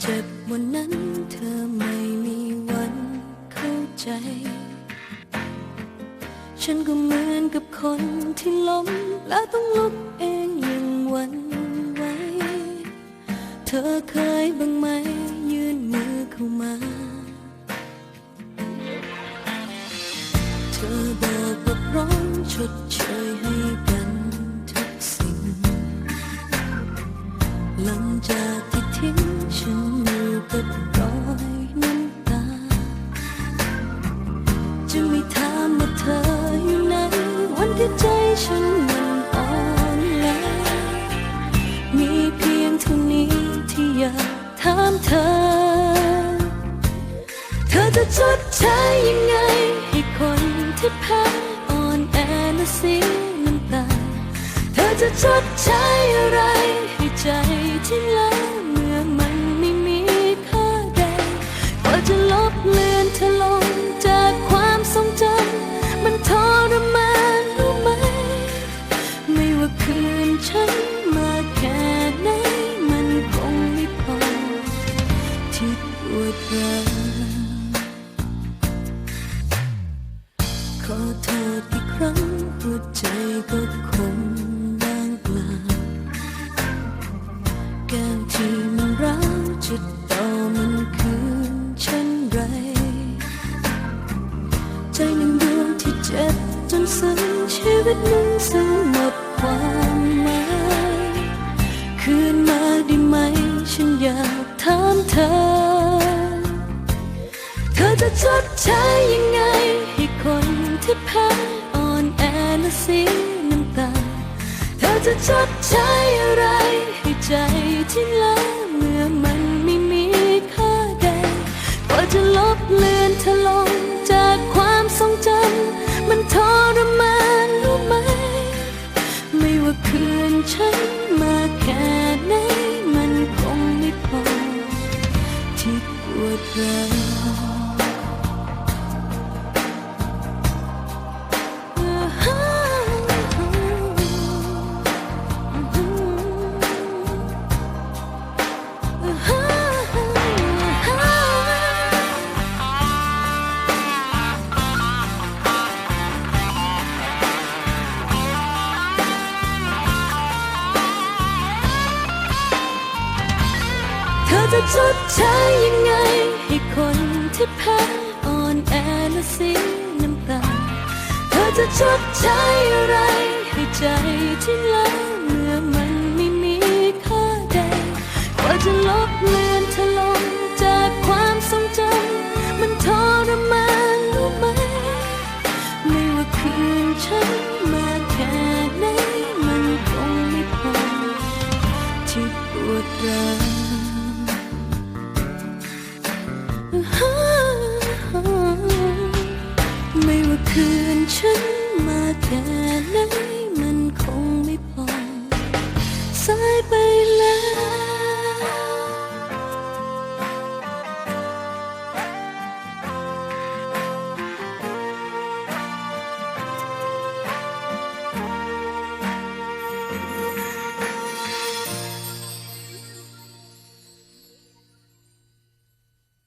เจ็บวันนั้นเธอไม่มีวันเข้าใจ ฉันก็เหมือนกับคนที่ล้มและต้องลุกเองอย่างวันไหวเธอเคยบ้างไหมยื่นมือเข้ามา เธอบอกว่าพร้อมชดเชยให้กันทุกสิ่ง หลังจากที่ทิ้ง อยู่กับรอยน้ำตา จะไม่ถามว่าเธออยู่ไหนวันที่ใจฉันมันอ่อนแล้มีเพียงเท่านี้ที่อยากถามเธอ เธอจะชดใช้ยังไง ให้คนที่แพ้อ่อนแอและเสียน้ำตา เธอจะชดใช้อะไรให้ใจที่ล้ว ปวดร้าวขอโทษอีกครั้งหัวใจก็คงว่างเปล่าแก้วที่มันร้าวจะต่อมันคืนฉันไร ใจหนึ่งดวงที่เจ็บจนซึ้งชีวิตนั้นซึ้งหมดความหมาย คืนมาได้ไหม ฉันอยากถามเธอ จะชดใช้ยังไง ให้คนที่แพ้อ่อนแอและเสียน้ำตา เธอจะชดใช้อะไร ให้ใจที่ล้วเมื่อมันไม่มีค่าใดกว่าจะลบเลือนเธอลงจากความทรงจำมันทรมานรู้ไหม ไม่ว่าคืนฉันมาแค่ไหนมันคงไม่พอที่ปวดร้าว จะชดใช้ยังไง ให้คนที่แพ้อ่อนแอและสียน้ำตา เธอจะชดใช้อะไร ให้ใจที่ล้าเมื่อมันไม่มีค่าใดกว่าจะลบเลือนทะลงจากความทรงจำมันทรมานรู้ไหมไม่ว่าคืนฉัน